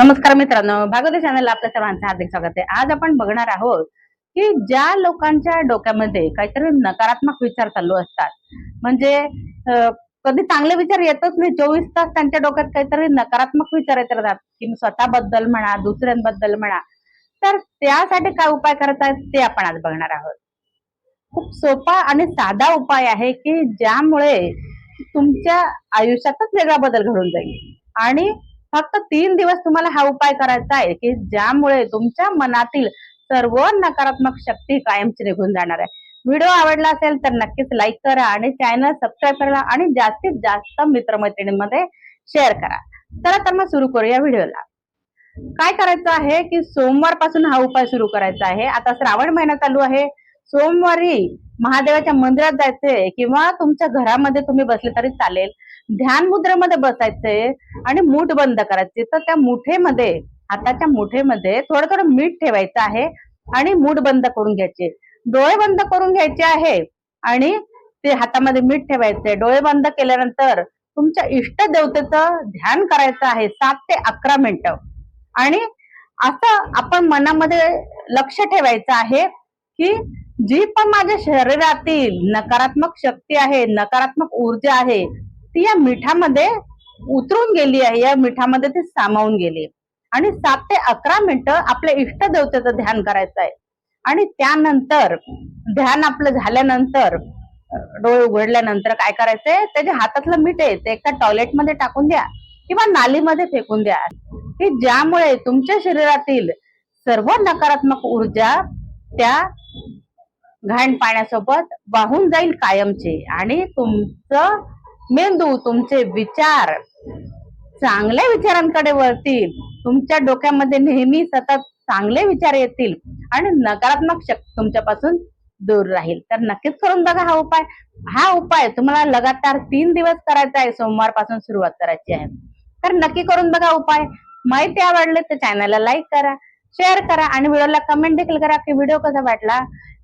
नमस्कार मित्रांनो भागवती चॅनलला आपल्या सर्वांचं हार्दिक स्वागत आहे. आज आपण बघणार आहोत की ज्या लोकांच्या डोक्यामध्ये काहीतरी नकारात्मक विचार चालू असतात. म्हणजे कधी चांगले विचार येतच नाही. चोवीस तास त्यांच्या डोक्यात काहीतरी नकारात्मक विचार येत राहतात. की स्वतःबद्दल म्हणा दुसऱ्यांबद्दल म्हणा. तर त्यासाठी काय उपाय करतात ते आपण आज बघणार आहोत. खूप सोपा आणि साधा उपाय आहे की ज्यामुळे तुमच्या आयुष्यातच वेगळा बदल घडून जाईल. आणि फक्त तीन दिवस तुम्हाला हा उपाय करायचा आहे की ज्यामुळे तुमच्या मनातील सर्व नकारात्मक शक्ती कायमची निघून जाणार आहे. व्हिडिओ आवडला असेल तर नक्कीच लाईक करा आणि चॅनल सबस्क्राईब करा आणि जास्तीत जास्त मित्रमैत्रिणींमध्ये शेअर करा. चला तर मग सुरू करूया व्हिडिओला. काय करायचं आहे की सोमवारपासून हा उपाय सुरू करायचा आहे. आता श्रावण महिना चालू आहे. सोमवारी महादेवाच्या मंदिरात जायचंय किंवा तुमच्या घरामध्ये तुम्ही बसले तरी चालेल. ध्यान मुद्रेमध्ये बसायचंय आणि मूठ बंद करायचे. तर त्या मुठेमध्ये हाताच्या मुठेमध्ये थोडं थोडं मीठ ठेवायचं आहे आणि मूठ बंद करून घ्यायचे. डोळे बंद करून घ्यायचे आहे आणि ते हातामध्ये मीठ ठेवायचे. डोळे बंद केल्यानंतर तुमच्या इष्ट देवतेचं ध्यान करायचं आहे सात ते अकरा मिनिटं. आणि असं आपण मनामध्ये लक्ष ठेवायचं आहे की जी पण माझ्या शरीरातील नकारात्मक शक्ती आहे नकारात्मक ऊर्जा आहे ती या मिठामध्ये उतरून गेली आहे या मिठामध्ये ती सामावून गेली आणि सात ते अकरा मिनिटं आपल्या इष्ट देवतेचं ध्यान करायचं आहे. आणि त्यानंतर ध्यान आपलं झाल्यानंतर डोळे उघडल्यानंतर काय करायचंय? त्याच्या हातातलं मीठ आहे ते एका टॉयलेटमध्ये टाकून द्या किंवा नालीमध्ये फेकून द्या. की ज्यामुळे तुमच्या शरीरातील सर्व नकारात्मक ऊर्जा त्या घाण पाण्यासोबत वाहून जाईल कायमचे. आणि तुमचं मेंदू तुमचे विचार चांगल्या विचारांकडे वळतील. तुमच्या डोक्यामध्ये नेहमी सतत चांगले विचार येतील आणि नकारात्मक शक्ती तुमच्यापासून दूर राहील. तर नक्कीच करून बघा हा उपाय. हा उपाय तुम्हाला लगातार तीन दिवस करायचा आहे. सोमवारपासून सुरुवात करायची आहे. तर नक्की करून बघा उपाय. माहिती आवडले तर चॅनलला लाईक करा शेअर करा आणि व्हिडिओला कमेंट देखील करा की व्हिडिओ कसा वाटला.